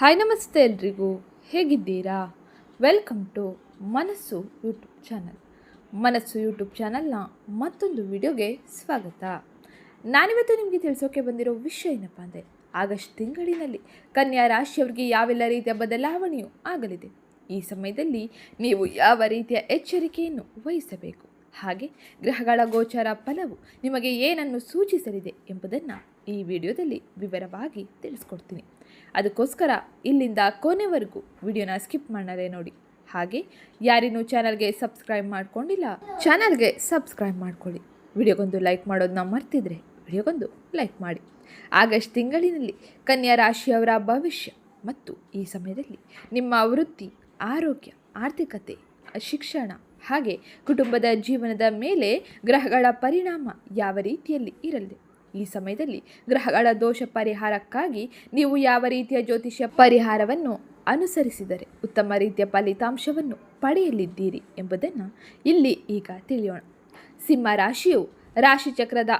Hi ನಮಸ್ತೆ ಎಲ್ರಿಗೂ. ಹೇಗಿದ್ದೀರಾ? Welcome to Manasu YouTube channel. Manasu YouTube ಚಾನಲ್ನ ಮತ್ತೊಂದು ವಿಡಿಯೋಗೆ ಸ್ವಾಗತ. ನಾನಿವತ್ತು ನಿಮಗೆ ತಿಳಿಸೋಕೆ ಬಂದಿರೋ ವಿಷಯ ಏನಪ್ಪ ಅಂದರೆ, ಆಗಸ್ಟ್ ತಿಂಗಳಿನಲ್ಲಿ ಕನ್ಯಾ ರಾಶಿಯವರಿಗೆ ಯಾವೆಲ್ಲ ರೀತಿಯ ಬದಲಾವಣೆಯು ಆಗಲಿದೆ. ಈ ಸಮಯದಲ್ಲಿ ನೀವು ಯಾವ ರೀತಿಯ ಎಚ್ಚರಿಕೆಯನ್ನು ವಹಿಸಬೇಕು? ಹಾಗೆ ಗ್ರಹಗಳ ಗೋಚರ ಫಲವು ನಿಮಗೆ ಏನನ್ನು ಸೂಚಿಸಲಿದೆ ಎಂಬುದನ್ನು ಈ ವಿಡಿಯೋದಲ್ಲಿ ವಿವರವಾಗಿ ತಿಳಿಸ್ಕೊಡ್ತೀನಿ. ಅದಕ್ಕೋಸ್ಕರ ಇಲ್ಲಿಂದ ಕೊನೆವರೆಗೂ ವಿಡಿಯೋನ ಸ್ಕಿಪ್ ಮಾಡದೆ ನೋಡಿ. ಹಾಗೆ ಯಾರಿನ್ನೂ ಚಾನಲ್ಗೆ ಸಬ್ಸ್ಕ್ರೈಬ್ ಮಾಡ್ಕೊಂಡಿಲ್ಲ, ಚಾನಲ್ಗೆ ಸಬ್ಸ್ಕ್ರೈಬ್ ಮಾಡ್ಕೊಳ್ಳಿ. ವಿಡಿಯೋಗೊಂದು ಲೈಕ್ ಮಾಡೋದನ್ನ ಮರ್ತಿದ್ರೆ ವಿಡಿಯೋಗೊಂದು ಲೈಕ್ ಮಾಡಿ. ಆಗಸ್ಟ್ ತಿಂಗಳಿನಲ್ಲಿ ಕನ್ಯಾ ರಾಶಿಯವರ ಭವಿಷ್ಯ ಮತ್ತು ಈ ಸಮಯದಲ್ಲಿ ನಿಮ್ಮ ವೃತ್ತಿ, ಆರೋಗ್ಯ, ಆರ್ಥಿಕತೆ, ಶಿಕ್ಷಣ ಹಾಗೆ ಕುಟುಂಬದ ಜೀವನದ ಮೇಲೆ ಗ್ರಹಗಳ ಪರಿಣಾಮ ಯಾವ ರೀತಿಯಲ್ಲಿ ಇರಲಿದೆ ಈ ಸಮಯದಲ್ಲಿ ಗ್ರಹಗಳ ದೋಷ ಪರಿಹಾರಕ್ಕಾಗಿ ನೀವು ಯಾವ ರೀತಿಯ ಜ್ಯೋತಿಷ್ಯ ಪರಿಹಾರವನ್ನು ಅನುಸರಿಸಿದರೆ ಉತ್ತಮ ರೀತಿಯ ಫಲಿತಾಂಶವನ್ನು ಪಡೆಯಲಿದ್ದೀರಿ ಎಂಬುದನ್ನು ಇಲ್ಲಿ ಈಗ ತಿಳಿಯೋಣ. ಸಿಂಹ ರಾಶಿಯು ರಾಶಿಚಕ್ರದ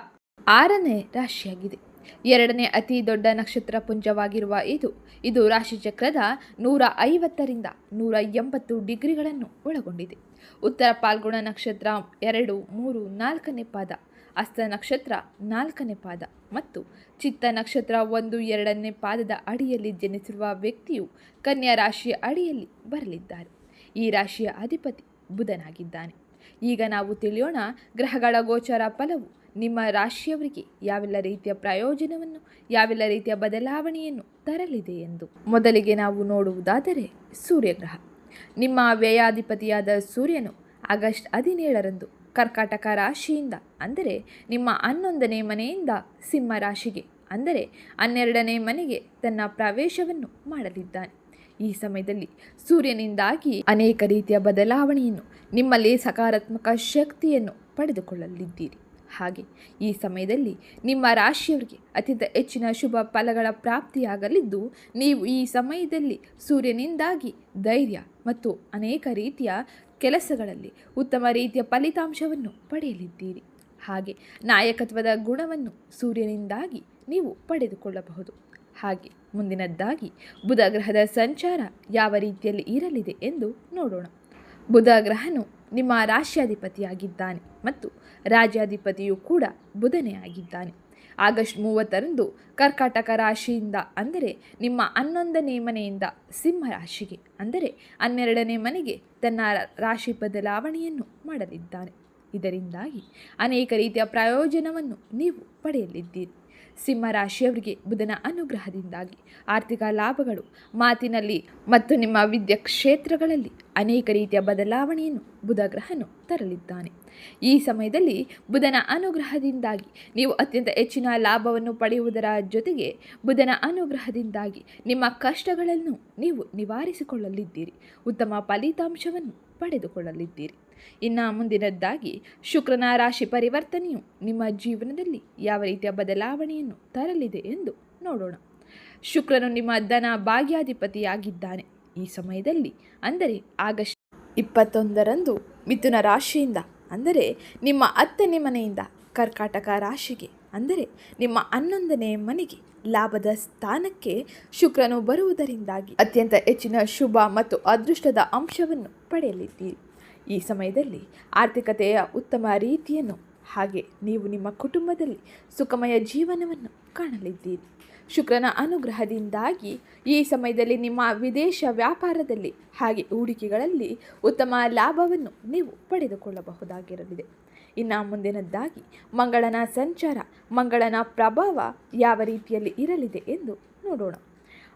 ಆರನೇ ರಾಶಿಯಾಗಿದೆ. ಎರಡನೇ ಅತಿ ದೊಡ್ಡ ನಕ್ಷತ್ರ ಪುಂಜವಾಗಿರುವ ಇದು ಇದು ರಾಶಿಚಕ್ರದ ನೂರ ಐವತ್ತರಿಂದ ನೂರ ಎಂಬತ್ತು ಡಿಗ್ರಿಗಳನ್ನು ಒಳಗೊಂಡಿದೆ. ಉತ್ತರ ಪಾಲ್ಗುಣ ನಕ್ಷತ್ರ ಎರಡು, ಮೂರು, ನಾಲ್ಕನೇ ಪಾದ ಹಸ್ತ ನಕ್ಷತ್ರ ನಾಲ್ಕನೇ ಪಾದ ಮತ್ತು ಚಿತ್ತ ನಕ್ಷತ್ರ ಒಂದು ಎರಡನೇ ಪಾದದ ಅಡಿಯಲ್ಲಿ ಜನಿಸಿರುವ ವ್ಯಕ್ತಿಯು ಕನ್ಯಾ ರಾಶಿಯ ಅಡಿಯಲ್ಲಿ ಬರಲಿದ್ದಾರೆ. ಈ ರಾಶಿಯ ಅಧಿಪತಿ ಬುಧನಾಗಿದ್ದಾನೆ. ಈಗ ನಾವು ತಿಳಿಯೋಣ ಗ್ರಹಗಳ ಗೋಚರ ಫಲವು ನಿಮ್ಮ ರಾಶಿಯವರಿಗೆ ಯಾವೆಲ್ಲ ರೀತಿಯ ಪ್ರಯೋಜನವನ್ನು, ಯಾವೆಲ್ಲ ರೀತಿಯ ಬದಲಾವಣೆಯನ್ನು ತರಲಿದೆ ಎಂದು. ಮೊದಲಿಗೆ ನಾವು ನೋಡುವುದಾದರೆ ಸೂರ್ಯಗ್ರಹ. ನಿಮ್ಮ ವ್ಯಯಾಧಿಪತಿಯಾದ ಸೂರ್ಯನು ಆಗಸ್ಟ್ ಹದಿನೇಳರಂದು ಕರ್ಕಾಟಕ ರಾಶಿಯಿಂದ, ಅಂದರೆ ನಿಮ್ಮ ಹನ್ನೊಂದನೇ ಮನೆಯಿಂದ ಸಿಂಹ ರಾಶಿಗೆ, ಅಂದರೆ ಹನ್ನೆರಡನೇ ಮನೆಗೆ ತನ್ನ ಪ್ರವೇಶವನ್ನು ಮಾಡಲಿದ್ದಾನೆ. ಈ ಸಮಯದಲ್ಲಿ ಸೂರ್ಯನಿಂದಾಗಿ ಅನೇಕ ರೀತಿಯ ಬದಲಾವಣೆಯನ್ನು, ನಿಮ್ಮಲ್ಲಿ ಸಕಾರಾತ್ಮಕ ಶಕ್ತಿಯನ್ನು ಪಡೆದುಕೊಳ್ಳಲಿದ್ದೀರಿ. ಹಾಗೆ ಈ ಸಮಯದಲ್ಲಿ ನಿಮ್ಮ ರಾಶಿಯವರಿಗೆ ಅತ್ಯಂತ ಹೆಚ್ಚಿನ ಶುಭ ಫಲಗಳ ಪ್ರಾಪ್ತಿಯಾಗಲಿದ್ದು, ನೀವು ಈ ಸಮಯದಲ್ಲಿ ಸೂರ್ಯನಿಂದಾಗಿ ಧೈರ್ಯ ಮತ್ತು ಅನೇಕ ರೀತಿಯ ಕೆಲಸಗಳಲ್ಲಿ ಉತ್ತಮ ರೀತಿಯ ಫಲಿತಾಂಶವನ್ನು ಪಡೆಯಲಿದ್ದೀರಿ. ಹಾಗೆ ನಾಯಕತ್ವದ ಗುಣವನ್ನು ಸೂರ್ಯನಿಂದಾಗಿ ನೀವು ಪಡೆದುಕೊಳ್ಳಬಹುದು. ಹಾಗೆ ಮುಂದಿನದ್ದಾಗಿ ಬುಧ ಗ್ರಹದ ಸಂಚಾರ ಯಾವ ರೀತಿಯಲ್ಲಿ ಇರಲಿದೆ ಎಂದು ನೋಡೋಣ. ಬುಧ ಗ್ರಹನು ನಿಮ್ಮ ರಾಶ್ಯಾಧಿಪತಿಯಾಗಿದ್ದಾನೆ ಮತ್ತು ರಾಜ್ಯಾಧಿಪತಿಯು ಕೂಡ ಬುಧನೇ ಆಗಿದ್ದಾನೆ. ಆಗಸ್ಟ್ ಮೂವತ್ತರಂದು ಕರ್ಕಾಟಕ ರಾಶಿಯಿಂದ, ಅಂದರೆ ನಿಮ್ಮ ಹನ್ನೊಂದನೇ ಮನೆಯಿಂದ ಸಿಂಹ ರಾಶಿಗೆ, ಅಂದರೆ ಹನ್ನೆರಡನೇ ಮನೆಗೆ ತನ್ನ ರಾಶಿ ಬದಲಾವಣೆಯನ್ನು ಮಾಡಲಿದ್ದಾನೆ ಇದರಿಂದಾಗಿ ಅನೇಕ ರೀತಿಯ ಪ್ರಯೋಜನವನ್ನು ನೀವು ಪಡೆಯಲಿದ್ದೀರಿ. ಸಿಂಹ ರಾಶಿಯವರಿಗೆ ಬುಧನ ಅನುಗ್ರಹದಿಂದಾಗಿ. ಆರ್ಥಿಕ ಲಾಭಗಳು, ಮಾತಿನಲ್ಲಿ ಮತ್ತು ನಿಮ್ಮ ವಿದ್ಯಾ ಕ್ಷೇತ್ರಗಳಲ್ಲಿ ಅನೇಕ ರೀತಿಯ ಬದಲಾವಣೆಯನ್ನು ಬುಧ ಗ್ರಹನು ತರಲಿದ್ದಾನೆ. ಈ ಸಮಯದಲ್ಲಿ ಬುಧನ ಅನುಗ್ರಹದಿಂದಾಗಿ ನೀವು ಅತ್ಯಂತ ಹೆಚ್ಚಿನ ಲಾಭವನ್ನು ಪಡೆಯುವುದರ ಜೊತೆಗೆ ಬುಧನ ಅನುಗ್ರಹದಿಂದಾಗಿ ನಿಮ್ಮ ಕಷ್ಟಗಳನ್ನು ನೀವು ನಿವಾರಿಸಿಕೊಳ್ಳಲಿದ್ದೀರಿ. ಉತ್ತಮ ಫಲಿತಾಂಶವನ್ನು ಪಡೆದುಕೊಳ್ಳಲಿದ್ದೀರಿ. ಇನ್ನು ಮುಂದಿನದ್ದಾಗಿ, ಶುಕ್ರನ ರಾಶಿ ಪರಿವರ್ತನೆಯು ನಿಮ್ಮ ಜೀವನದಲ್ಲಿ ಯಾವ ರೀತಿಯ ಬದಲಾವಣೆಯನ್ನು ತರಲಿದೆ ಎಂದು ನೋಡೋಣ. ಶುಕ್ರನು ನಿಮ್ಮ ಧನ ಭಾಗ್ಯಾಧಿಪತಿಯಾಗಿದ್ದಾನೆ. ಈ ಸಮಯದಲ್ಲಿ, ಅಂದರೆ ಆಗಸ್ಟ್ ಇಪ್ಪತ್ತೊಂದರಂದು ಮಿಥುನ ರಾಶಿಯಿಂದ, ಅಂದರೆ ನಿಮ್ಮ ಹತ್ತನೇ ಮನೆಯಿಂದ ಕರ್ಕಾಟಕ ರಾಶಿಗೆ ಅಂದರೆ ನಿಮ್ಮ ಹನ್ನೊಂದನೇ ಮನೆಗೆ ಲಾಭದ ಸ್ಥಾನಕ್ಕೆ ಶುಕ್ರನು ಬರುವುದರಿಂದಾಗಿ ಅತ್ಯಂತ ಹೆಚ್ಚಿನ ಶುಭ ಮತ್ತು ಅದೃಷ್ಟದ ಅಂಶವನ್ನು ಪಡೆಯಲಿದ್ದೀರಿ. ಈ ಸಮಯದಲ್ಲಿ ಆರ್ಥಿಕತೆಯ ಉತ್ತಮ ರೀತಿಯನ್ನು ಹಾಗೆ ನೀವು ನಿಮ್ಮ ಕುಟುಂಬದಲ್ಲಿ ಸುಖಮಯ ಜೀವನವನ್ನು ಕಾಣಲಿದ್ದೀರಿ. ಶುಕ್ರನ ಅನುಗ್ರಹದಿಂದಾಗಿ ಈ ಸಮಯದಲ್ಲಿ ನಿಮ್ಮ ವಿದೇಶ ವ್ಯಾಪಾರದಲ್ಲಿ ಹಾಗೆ ಹೂಡಿಕೆಗಳಲ್ಲಿ ಉತ್ತಮ ಲಾಭವನ್ನು ನೀವು ಪಡೆದುಕೊಳ್ಳಬಹುದಾಗಿರಲಿದೆ. ಇನ್ನು ಮುಂದಿನದ್ದಾಗಿ, ಮಂಗಳನ ಸಂಚಾರ, ಮಂಗಳನ ಪ್ರಭಾವ ಯಾವ ರೀತಿಯಲ್ಲಿ ಇರಲಿದೆ ಎಂದು ನೋಡೋಣ.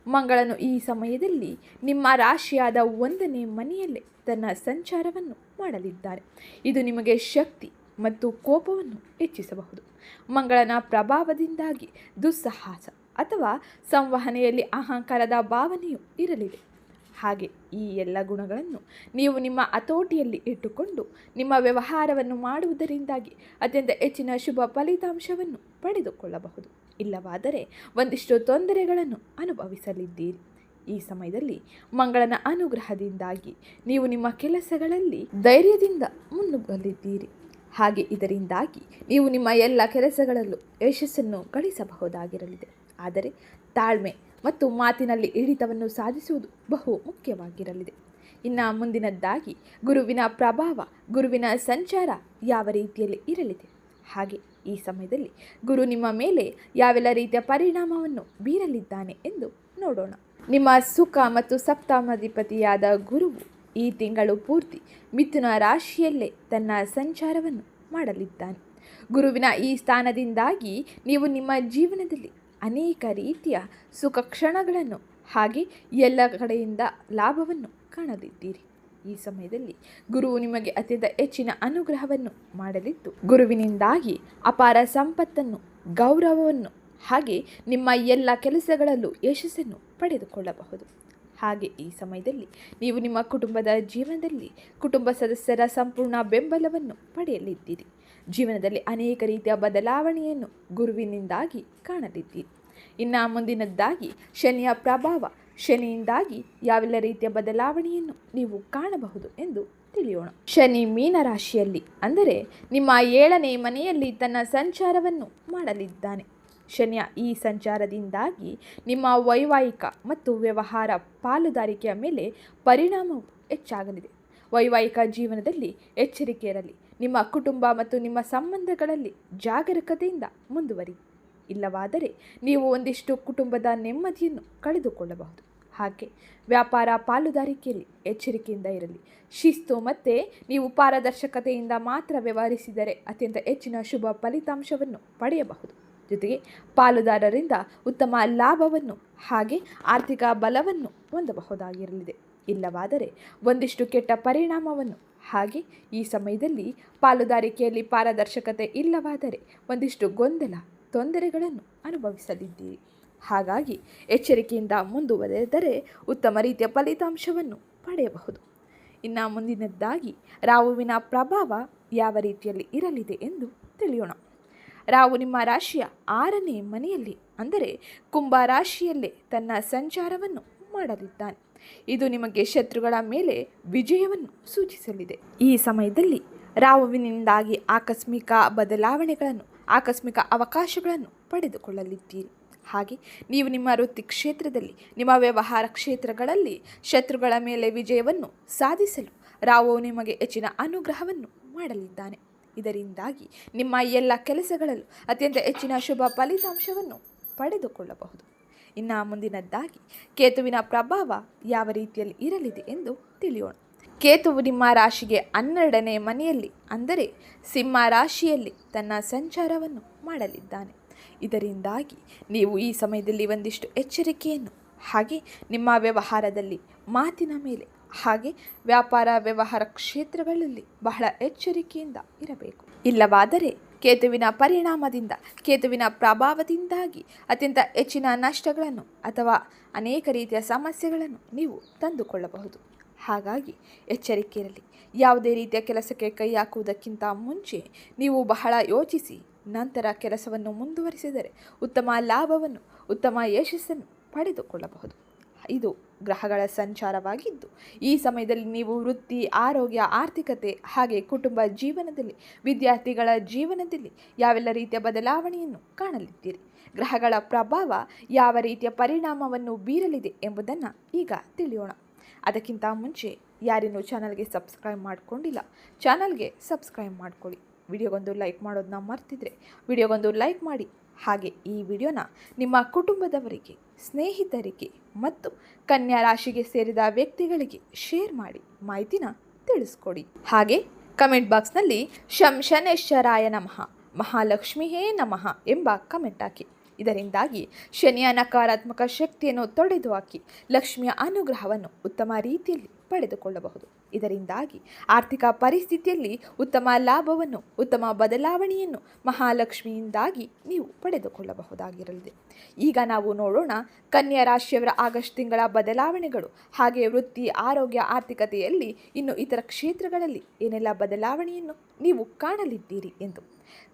ಮಂಗಳನು ಈ ಸಮಯದಲ್ಲಿ ನಿಮ್ಮ ರಾಶಿಯಾದ ಒಂದನೇ ಮನೆಯಲ್ಲೇ ತನ್ನ ಸಂಚಾರವನ್ನು ಮಾಡಲಿದ್ದಾರೆ. ಇದು ನಿಮಗೆ ಶಕ್ತಿ ಮತ್ತು ಕೋಪವನ್ನು ಹೆಚ್ಚಿಸಬಹುದು. ಮಂಗಳನ ಪ್ರಭಾವದಿಂದಾಗಿ ದುಸ್ಸಾಹಸ ಅಥವಾ ಸಂವಹನೆಯಲ್ಲಿ ಅಹಂಕಾರದ ಭಾವನೆಯು ಇರಲಿದೆ. ಹಾಗೆ ಈ ಎಲ್ಲ ಗುಣಗಳನ್ನು ನೀವು ನಿಮ್ಮ ಹತೋಟಿಯಲ್ಲಿ ಇಟ್ಟುಕೊಂಡು ನಿಮ್ಮ ವ್ಯವಹಾರವನ್ನು ಮಾಡುವುದರಿಂದಾಗಿ ಅತ್ಯಂತ ಹೆಚ್ಚಿನ ಶುಭ ಫಲಿತಾಂಶವನ್ನು ಪಡೆದುಕೊಳ್ಳಬಹುದು. ಇಲ್ಲವಾದರೆ ಒಂದಿಷ್ಟು ತೊಂದರೆಗಳನ್ನು ಅನುಭವಿಸಲಿದ್ದೀರಿ. ಈ ಸಮಯದಲ್ಲಿ ಮಂಗಳನ ಅನುಗ್ರಹದಿಂದಾಗಿ ನೀವು ನಿಮ್ಮ ಕೆಲಸಗಳಲ್ಲಿ ಧೈರ್ಯದಿಂದ ಮುನ್ನುಗ್ಗಲಿದ್ದೀರಿ. ಹಾಗೆ ಇದರಿಂದಾಗಿ ನೀವು ನಿಮ್ಮ ಎಲ್ಲ ಕೆಲಸಗಳಲ್ಲೂ ಯಶಸ್ಸನ್ನು ಗಳಿಸಬಹುದಾಗಿರಲಿದೆ. ಆದರೆ ತಾಳ್ಮೆ ಮತ್ತು ಮಾತಿನಲ್ಲಿ ಹಿಡಿತವನ್ನು ಸಾಧಿಸುವುದು ಬಹು ಮುಖ್ಯವಾಗಿರಲಿದೆ. ಇನ್ನು ಮುಂದಿನದ್ದಾಗಿ ಗುರುವಿನ ಪ್ರಭಾವ, ಗುರುವಿನ ಸಂಚಾರ ಯಾವ ರೀತಿಯಲ್ಲಿ ಇರಲಿದೆ? ಹಾಗೆ ಈ ಸಮಯದಲ್ಲಿ ಗುರು ನಿಮ್ಮ ಮೇಲೆ ಯಾವೆಲ್ಲ ರೀತಿಯ ಪರಿಣಾಮವನ್ನು ಬೀರಲಿದ್ದಾನೆ ಎಂದು ನೋಡೋಣ. ನಿಮ್ಮ ಸುಖ ಮತ್ತು ಸಪ್ತಮಾಧಿಪತಿಯಾದ ಗುರುವು ಈ ತಿಂಗಳು ಪೂರ್ತಿ ಮಿಥುನ ರಾಶಿಯಲ್ಲೇ ತನ್ನ ಸಂಚಾರವನ್ನು ಮಾಡಲಿದ್ದಾನೆ. ಗುರುವಿನ ಈ ಸ್ಥಾನದಿಂದಾಗಿ ನೀವು ನಿಮ್ಮ ಜೀವನದಲ್ಲಿ ಅನೇಕ ರೀತಿಯ ಸುಖ ಕ್ಷಣಗಳನ್ನು ಹಾಗೆ ಎಲ್ಲ ಕಡೆಯಿಂದ ಲಾಭವನ್ನು ಕಾಣಲಿದ್ದೀರಿ. ಈ ಸಮಯದಲ್ಲಿ ಗುರುವು ನಿಮಗೆ ಅತ್ಯಂತ ಹೆಚ್ಚಿನ ಅನುಗ್ರಹವನ್ನು ಮಾಡಲಿದ್ದು, ಗುರುವಿನಿಂದಾಗಿ ಅಪಾರ ಸಂಪತ್ತನ್ನು, ಗೌರವವನ್ನು ಹಾಗೆ ನಿಮ್ಮ ಎಲ್ಲ ಕೆಲಸಗಳಲ್ಲೂ ಯಶಸ್ಸನ್ನು ಪಡೆದುಕೊಳ್ಳಬಹುದು. ಹಾಗೆ ಈ ಸಮಯದಲ್ಲಿ ನೀವು ನಿಮ್ಮ ಕುಟುಂಬದ ಜೀವನದಲ್ಲಿ ಕುಟುಂಬ ಸದಸ್ಯರ ಸಂಪೂರ್ಣ ಬೆಂಬಲವನ್ನು ಪಡೆಯಲಿದ್ದೀರಿ. ಜೀವನದಲ್ಲಿ ಅನೇಕ ರೀತಿಯ ಬದಲಾವಣೆಯನ್ನು ಗುರುವಿನಿಂದಾಗಿ ಕಾಣಲಿದ್ದೀರಿ. ಇನ್ನು ಮುಂದಿನದ್ದಾಗಿ ಶನಿಯ ಪ್ರಭಾವ, ಶನಿಯಿಂದಾಗಿ ಯಾವೆಲ್ಲ ರೀತಿಯ ಬದಲಾವಣೆಯನ್ನು ನೀವು ಕಾಣಬಹುದು ಎಂದು ತಿಳಿಯೋಣ. ಶನಿ ಮೀನರಾಶಿಯಲ್ಲಿ ಅಂದರೆ ನಿಮ್ಮ ಏಳನೇ ಮನೆಯಲ್ಲಿ ತನ್ನ ಸಂಚಾರವನ್ನು ಮಾಡಲಿದ್ದಾನೆ. ಶನಿಯ ಈ ಸಂಚಾರದಿಂದಾಗಿ ನಿಮ್ಮ ವೈವಾಹಿಕ ಮತ್ತು ವ್ಯವಹಾರ ಪಾಲುದಾರಿಕೆಯ ಮೇಲೆ ಪರಿಣಾಮ ಹೆಚ್ಚಾಗಲಿದೆ. ವೈವಾಹಿಕ ಜೀವನದಲ್ಲಿ ಎಚ್ಚರಿಕೆ ಇರಲಿ. ನಿಮ್ಮ ಕುಟುಂಬ ಮತ್ತು ನಿಮ್ಮ ಸಂಬಂಧಗಳಲ್ಲಿ ಜಾಗರೂಕತೆಯಿಂದ ಮುಂದುವರಿ. ಇಲ್ಲವಾದರೆ ನೀವು ಒಂದಿಷ್ಟು ಕುಟುಂಬದ ನೆಮ್ಮದಿಯನ್ನು ಕಳೆದುಕೊಳ್ಳಬಹುದು. ಹಾಗೆ ವ್ಯಾಪಾರ ಪಾಲುದಾರಿಕೆಯಲ್ಲಿ ಎಚ್ಚರಿಕೆಯಿಂದ ಇರಲಿ. ಶಿಸ್ತು ಮತ್ತು ನೀವು ಪಾರದರ್ಶಕತೆಯಿಂದ ಮಾತ್ರ ವ್ಯವಹರಿಸಿದರೆ ಅತ್ಯಂತ ಹೆಚ್ಚಿನ ಶುಭ ಫಲಿತಾಂಶವನ್ನು ಪಡೆಯಬಹುದು. ಜೊತೆಗೆ ಪಾಲುದಾರರಿಂದ ಉತ್ತಮ ಲಾಭವನ್ನು ಹಾಗೆ ಆರ್ಥಿಕ ಬಲವನ್ನು ಹೊಂದಬಹುದಾಗಿರಲಿದೆ. ಇಲ್ಲವಾದರೆ ಒಂದಿಷ್ಟು ಕೆಟ್ಟ ಪರಿಣಾಮವನ್ನು ಹಾಗೆ ಈ ಸಮಯದಲ್ಲಿ ಪಾಲುದಾರಿಕೆಯಲ್ಲಿ ಪಾರದರ್ಶಕತೆ ಇಲ್ಲವಾದರೆ ಒಂದಿಷ್ಟು ಗೊಂದಲ, ತೊಂದರೆಗಳನ್ನು ಅನುಭವಿಸಲಿದ್ದೀರಿ ಹಾಗಾಗಿ ಎಚ್ಚರಿಕೆಯಿಂದ ಮುಂದುವರೆದರೆ ಉತ್ತಮ ರೀತಿಯ ಫಲಿತಾಂಶವನ್ನು ಪಡೆಯಬಹುದು. ಇನ್ನು ಮುಂದಿನದ್ದಾಗಿ ರಾಹುವಿನ ಪ್ರಭಾವ ಯಾವ ರೀತಿಯಲ್ಲಿ ಇರಲಿದೆ ಎಂದು ತಿಳಿಯೋಣ. ರಾಹು ನಿಮ್ಮ ರಾಶಿಯ ಆರನೇ ಮನೆಯಲ್ಲಿ, ಅಂದರೆ ಕುಂಭ ರಾಶಿಯಲ್ಲೇ ತನ್ನ ಸಂಚಾರವನ್ನು ಮಾಡಲಿದ್ದಾನೆ. ಇದು ನಿಮಗೆ ಶತ್ರುಗಳ ಮೇಲೆ ವಿಜಯವನ್ನು ಸೂಚಿಸಲಿದೆ. ಈ ಸಮಯದಲ್ಲಿ ರಾಹುವಿನಿಂದಾಗಿ ಆಕಸ್ಮಿಕ ಬದಲಾವಣೆಗಳನ್ನು, ಆಕಸ್ಮಿಕ ಅವಕಾಶಗಳನ್ನು ಪಡೆದುಕೊಳ್ಳಲಿದ್ದೀರಿ. ಹಾಗೆ ನೀವು ನಿಮ್ಮ ವೃತ್ತಿ ಕ್ಷೇತ್ರದಲ್ಲಿ, ನಿಮ್ಮ ವ್ಯವಹಾರ ಕ್ಷೇತ್ರಗಳಲ್ಲಿ ಶತ್ರುಗಳ ಮೇಲೆ ವಿಜಯವನ್ನು ಸಾಧಿಸಲು ರಾವು ನಿಮಗೆ ಹೆಚ್ಚಿನ ಅನುಗ್ರಹವನ್ನು ಮಾಡಲಿದ್ದಾನೆ. ಇದರಿಂದಾಗಿ ನಿಮ್ಮ ಎಲ್ಲ ಕೆಲಸಗಳಲ್ಲೂ ಅತ್ಯಂತ ಹೆಚ್ಚಿನ ಶುಭ ಫಲಿತಾಂಶವನ್ನು ಪಡೆದುಕೊಳ್ಳಬಹುದು. ಇನ್ನು ಮುಂದಿನದ್ದಾಗಿ, ಕೇತುವಿನ ಪ್ರಭಾವ ಯಾವ ರೀತಿಯಲ್ಲಿ ಇರಲಿದೆ ಎಂದು ತಿಳಿಯೋಣ. ಕೇತುವು ನಿಮ್ಮ ರಾಶಿಗೆ ಹನ್ನೆರಡನೇ ಮನೆಯಲ್ಲಿ, ಅಂದರೆ ಸಿಂಹ ರಾಶಿಯಲ್ಲಿ ತನ್ನ ಸಂಚಾರವನ್ನು ಮಾಡಲಿದ್ದಾನೆ. ಇದರಿಂದಾಗಿ ನೀವು ಈ ಸಮಯದಲ್ಲಿ ಒಂದಿಷ್ಟು ಎಚ್ಚರಿಕೆಯನ್ನು ಹಾಗೆ ನಿಮ್ಮ ವ್ಯವಹಾರದಲ್ಲಿ ಮಾತಿನ ಮೇಲೆ ಹಾಗೆ ವ್ಯಾಪಾರ, ವ್ಯವಹಾರ ಕ್ಷೇತ್ರಗಳಲ್ಲಿ ಬಹಳ ಎಚ್ಚರಿಕೆಯಿಂದ ಇರಬೇಕು. ಇಲ್ಲವಾದರೆ ಕೇತುವಿನ ಪರಿಣಾಮದಿಂದ, ಕೇತುವಿನ ಪ್ರಭಾವದಿಂದಾಗಿ ಅತ್ಯಂತ ಹೆಚ್ಚಿನ ನಷ್ಟಗಳನ್ನು ಅಥವಾ ಅನೇಕ ರೀತಿಯ ಸಮಸ್ಯೆಗಳನ್ನು ನೀವು ತಂದುಕೊಳ್ಳಬಹುದು. ಹಾಗಾಗಿ ಎಚ್ಚರಿಕೆ ಇರಲಿ ಯಾವುದೇ ರೀತಿಯ ಕೆಲಸಕ್ಕೆ ಕೈ ಹಾಕುವುದಕ್ಕಿಂತ ಮುಂಚೆ ನೀವು ಬಹಳ ಯೋಚಿಸಿ, ನಂತರ ಕೆಲಸವನ್ನು ಮುಂದುವರಿಸಿದರೆ ಉತ್ತಮ ಲಾಭವನ್ನು, ಉತ್ತಮ ಯಶಸ್ಸನ್ನು ಪಡೆದುಕೊಳ್ಳಬಹುದು. ಇದು ಗ್ರಹಗಳ ಸಂಚಾರವಾಗಿದ್ದು, ಈ ಸಮಯದಲ್ಲಿ ನೀವು ವೃತ್ತಿ, ಆರೋಗ್ಯ, ಆರ್ಥಿಕತೆ ಹಾಗೆ ಕುಟುಂಬ ಜೀವನದಲ್ಲಿ, ವಿದ್ಯಾರ್ಥಿಗಳ ಜೀವನದಲ್ಲಿ ಯಾವೆಲ್ಲ ರೀತಿಯ ಬದಲಾವಣೆಯನ್ನು ಕಾಣಲಿದ್ದೀರಿ? ಗ್ರಹಗಳ ಪ್ರಭಾವ ಯಾವ ರೀತಿಯ ಪರಿಣಾಮವನ್ನು ಬೀರಲಿದೆ ಎಂಬುದನ್ನು ಈಗ ತಿಳಿಯೋಣ. ಅದಕ್ಕಿಂತ ಮುಂಚೆ ಯಾರಿನ್ನೂ ಚಾನಲ್ಗೆ ಸಬ್ಸ್ಕ್ರೈಬ್ ಮಾಡಿಕೊಂಡಿಲ್ಲ, ಚಾನಲ್ಗೆ ಸಬ್ಸ್ಕ್ರೈಬ್ ಮಾಡ್ಕೊಳ್ಳಿ. ವಿಡಿಯೋಗೊಂದು ಲೈಕ್ ಮಾಡೋದನ್ನ ಮರ್ತಿದ್ರೆ ವಿಡಿಯೋಗೊಂದು ಲೈಕ್ ಮಾಡಿ ಹಾಗೆ ಈ ವಿಡಿಯೋನ ನಿಮ್ಮ ಕುಟುಂಬದವರಿಗೆ, ಸ್ನೇಹಿತರಿಗೆ ಮತ್ತು ಕನ್ಯಾ ರಾಶಿಗೆ ಸೇರಿದ ವ್ಯಕ್ತಿಗಳಿಗೆ ಶೇರ್ ಮಾಡಿ ಮಾಹಿತಿನ ತಿಳಿಸ್ಕೊಡಿ. ಹಾಗೆ ಕಮೆಂಟ್ ಬಾಕ್ಸ್ನಲ್ಲಿ ಶಂಶನೇಶ್ವರಾಯ ನಮಃ, ಮಹಾಲಕ್ಷ್ಮಿಯೇ ನಮಃ ಎಂಬ ಕಮೆಂಟ್ ಹಾಕಿ. ಇದರಿಂದಾಗಿ ಶನಿಯ ನಕಾರಾತ್ಮಕ ಶಕ್ತಿಯನ್ನು ತೊಡೆದು ಹಾಕಿ ಲಕ್ಷ್ಮಿಯ ಅನುಗ್ರಹವನ್ನು ಉತ್ತಮ ರೀತಿಯಲ್ಲಿ ಪಡೆದುಕೊಳ್ಳಬಹುದು. ಇದರಿಂದಾಗಿ ಆರ್ಥಿಕ ಪರಿಸ್ಥಿತಿಯಲ್ಲಿ ಉತ್ತಮ ಲಾಭವನ್ನು, ಉತ್ತಮ ಬದಲಾವಣೆಯನ್ನು ಮಹಾಲಕ್ಷ್ಮಿಯಿಂದಾಗಿ ನೀವು ಪಡೆದುಕೊಳ್ಳಬಹುದಾಗಿರಲಿದೆ. ಈಗ ನಾವು ನೋಡೋಣ ಕನ್ಯಾ ರಾಶಿಯವರ ಆಗಸ್ಟ್ ತಿಂಗಳ ಬದಲಾವಣೆಗಳು. ಹಾಗೆ ವೃತ್ತಿ, ಆರೋಗ್ಯ, ಆರ್ಥಿಕತೆಯಲ್ಲಿ ಇನ್ನು ಇತರ ಕ್ಷೇತ್ರಗಳಲ್ಲಿ ಏನೆಲ್ಲ ಬದಲಾವಣೆಯನ್ನು ನೀವು ಕಾಣಲಿದ್ದೀರಿ ಎಂದು.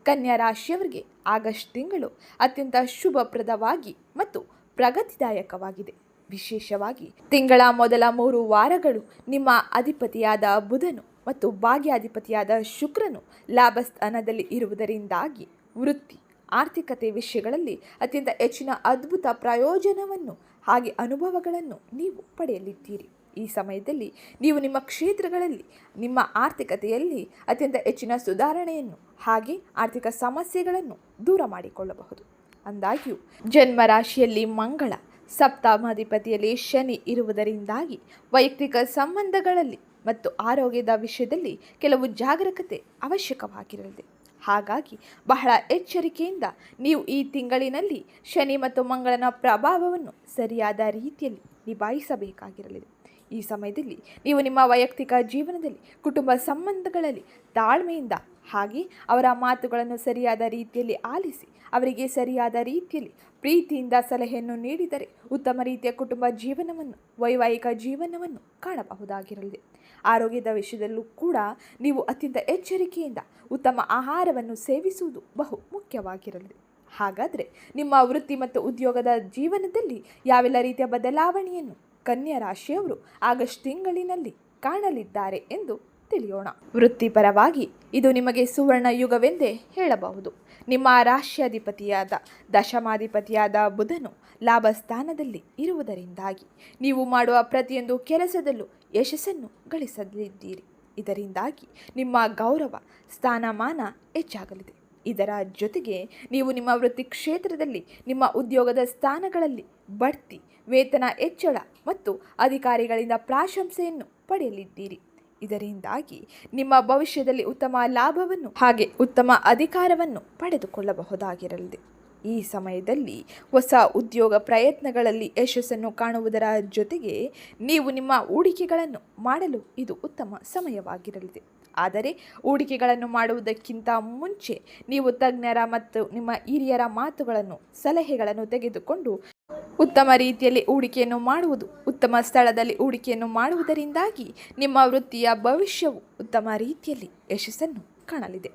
ಕನ್ಯಾ ರಾಶಿಯವರಿಗೆ ಆಗಸ್ಟ್ ತಿಂಗಳು ಅತ್ಯಂತ ಶುಭಪ್ರದವಾಗಿ ಮತ್ತು ಪ್ರಗತಿದಾಯಕವಾಗಿದೆ. ವಿಶೇಷವಾಗಿ ತಿಂಗಳ ಮೊದಲ ಮೂರು ವಾರಗಳು ನಿಮ್ಮ ಅಧಿಪತಿಯಾದ ಬುಧನು ಮತ್ತು ಭಾಗ್ಯಾಧಿಪತಿಯಾದ ಶುಕ್ರನು ಲಾಭಸ್ಥಾನದಲ್ಲಿ ಇರುವುದರಿಂದಾಗಿ ವೃತ್ತಿ, ಆರ್ಥಿಕತೆ ವಿಷಯಗಳಲ್ಲಿ ಅತ್ಯಂತ ಹೆಚ್ಚಿನ ಅದ್ಭುತ ಪ್ರಯೋಜನವನ್ನು ಹಾಗೆ ಅನುಭವಗಳನ್ನು ನೀವು ಪಡೆಯಲಿದ್ದೀರಿ. ಈ ಸಮಯದಲ್ಲಿ ನೀವು ನಿಮ್ಮ ಕ್ಷೇತ್ರಗಳಲ್ಲಿ, ನಿಮ್ಮ ಆರ್ಥಿಕತೆಯಲ್ಲಿ ಅತ್ಯಂತ ಹೆಚ್ಚಿನ ಸುಧಾರಣೆಯನ್ನು ಹಾಗೆ ಆರ್ಥಿಕ ಸಮಸ್ಯೆಗಳನ್ನು ದೂರ ಮಾಡಿಕೊಳ್ಳಬಹುದು. ಅಂದಾಗ್ಯೂ, ಜನ್ಮರಾಶಿಯಲ್ಲಿ ಮಂಗಳ ಸಪ್ತಮಾಧಿಪತಿಯಲ್ಲಿ ಶನಿ ಇರುವುದರಿಂದಾಗಿ ವೈಯಕ್ತಿಕ ಸಂಬಂಧಗಳಲ್ಲಿ ಮತ್ತು ಆರೋಗ್ಯದ ವಿಷಯದಲ್ಲಿ ಕೆಲವು ಜಾಗರೂಕತೆ ಅವಶ್ಯಕವಾಗಿರಲಿದೆ. ಹಾಗಾಗಿ ಬಹಳ ಎಚ್ಚರಿಕೆಯಿಂದ ನೀವು ಈ ತಿಂಗಳಿನಲ್ಲಿ ಶನಿ ಮತ್ತು ಮಂಗಳನ ಪ್ರಭಾವವನ್ನು ಸರಿಯಾದ ರೀತಿಯಲ್ಲಿ ನಿಭಾಯಿಸಬೇಕಾಗಿರಲಿದೆ. ಈ ಸಮಯದಲ್ಲಿ ನೀವು ನಿಮ್ಮ ವೈಯಕ್ತಿಕ ಜೀವನದಲ್ಲಿ ಕುಟುಂಬ ಸಂಬಂಧಗಳಲ್ಲಿ ತಾಳ್ಮೆಯಿಂದ ಹಾಗೆ ಅವರ ಮಾತುಗಳನ್ನು ಸರಿಯಾದ ರೀತಿಯಲ್ಲಿ ಆಲಿಸಿ, ಅವರಿಗೆ ಸರಿಯಾದ ರೀತಿಯಲ್ಲಿ ಪ್ರೀತಿಯಿಂದ ಸಲಹೆಯನ್ನು ನೀಡಿದರೆ ಉತ್ತಮ ರೀತಿಯ ಕುಟುಂಬ ಜೀವನವನ್ನು, ವೈವಾಹಿಕ ಜೀವನವನ್ನು ಕಾಣಬಹುದಾಗಿರಲಿದೆ ಆರೋಗ್ಯದ ವಿಷಯದಲ್ಲೂ ಕೂಡ ನೀವು ಅತ್ಯಂತ ಎಚ್ಚರಿಕೆಯಿಂದ ಉತ್ತಮ ಆಹಾರವನ್ನು ಸೇವಿಸುವುದು ಬಹು ಮುಖ್ಯವಾಗಿರಲಿದೆ ಹಾಗಾದರೆ ನಿಮ್ಮ ವೃತ್ತಿ ಮತ್ತು ಉದ್ಯೋಗದ ಜೀವನದಲ್ಲಿ ಯಾವೆಲ್ಲ ರೀತಿಯ ಬದಲಾವಣೆಯನ್ನು ಕನ್ಯಾ ರಾಶಿಯವರು ಆಗಸ್ಟ್ ತಿಂಗಳಿನಲ್ಲಿ ಕಾಣಲಿದ್ದಾರೆ ಎಂದು ತಿಳಿಯೋಣ. ವೃತ್ತಿಪರವಾಗಿ ಇದು ನಿಮಗೆ ಸುವರ್ಣ ಯುಗವೆಂದೇ ಹೇಳಬಹುದು. ನಿಮ್ಮ ರಾಶ್ಯಾಧಿಪತಿಯಾದ, ದಶಮಾಧಿಪತಿಯಾದ ಬುಧನು ಲಾಭ ಸ್ಥಾನದಲ್ಲಿ ಇರುವುದರಿಂದಾಗಿ ನೀವು ಮಾಡುವ ಪ್ರತಿಯೊಂದು ಕೆಲಸದಲ್ಲೂ ಯಶಸ್ಸನ್ನು ಗಳಿಸಲಿದ್ದೀರಿ ಇದರಿಂದಾಗಿ ನಿಮ್ಮ ಗೌರವ, ಸ್ಥಾನಮಾನ ಹೆಚ್ಚಾಗಲಿದೆ. ಇದರ ಜೊತೆಗೆ ನೀವು ನಿಮ್ಮ ವೃತ್ತಿ ಕ್ಷೇತ್ರದಲ್ಲಿ, ನಿಮ್ಮ ಉದ್ಯೋಗದ ಸ್ಥಾನಗಳಲ್ಲಿ ಬಡ್ತಿ, ವೇತನ ಹೆಚ್ಚಳ ಮತ್ತು ಅಧಿಕಾರಿಗಳಿಂದ ಪ್ರಾಶಂಸೆಯನ್ನು ಪಡೆಯಲಿದ್ದೀರಿ. ಇದರಿಂದಾಗಿ ನಿಮ್ಮ ಭವಿಷ್ಯದಲ್ಲಿ ಉತ್ತಮ ಲಾಭವನ್ನು ಹಾಗೆ ಉತ್ತಮ ಅಧಿಕಾರವನ್ನು ಪಡೆದುಕೊಳ್ಳಬಹುದಾಗಿರಲಿದೆ ಈ ಸಮಯದಲ್ಲಿ ಹೊಸ ಉದ್ಯೋಗ ಪ್ರಯತ್ನಗಳಲ್ಲಿ ಯಶಸ್ಸನ್ನು ಕಾಣುವುದರ ಜೊತೆಗೆ ನೀವು ನಿಮ್ಮ ಹೂಡಿಕೆಗಳನ್ನು ಮಾಡಲು ಇದು ಉತ್ತಮ ಸಮಯವಾಗಿರಲಿದೆ. ಆದರೆ ಹೂಡಿಕೆಗಳನ್ನು ಮಾಡುವುದಕ್ಕಿಂತ ಮುಂಚೆ ನೀವು ತಜ್ಞರ ಮತ್ತು ನಿಮ್ಮ ಹಿರಿಯರ ಮಾತುಗಳನ್ನು, ಸಲಹೆಗಳನ್ನು ತೆಗೆದುಕೊಂಡು ಉತ್ತಮ ರೀತಿಯಲ್ಲಿ ಹೂಡಿಕೆಯನ್ನು ಮಾಡುವುದು, ಉತ್ತಮ ಸ್ಥಳದಲ್ಲಿ ಹೂಡಿಕೆಯನ್ನು ಮಾಡುವುದರಿಂದಾಗಿ ನಿಮ್ಮ ವೃತ್ತಿಯ ಭವಿಷ್ಯವು ಉತ್ತಮ ರೀತಿಯಲ್ಲಿ ಯಶಸ್ಸನ್ನು ಕಾಣಲಿದೆ.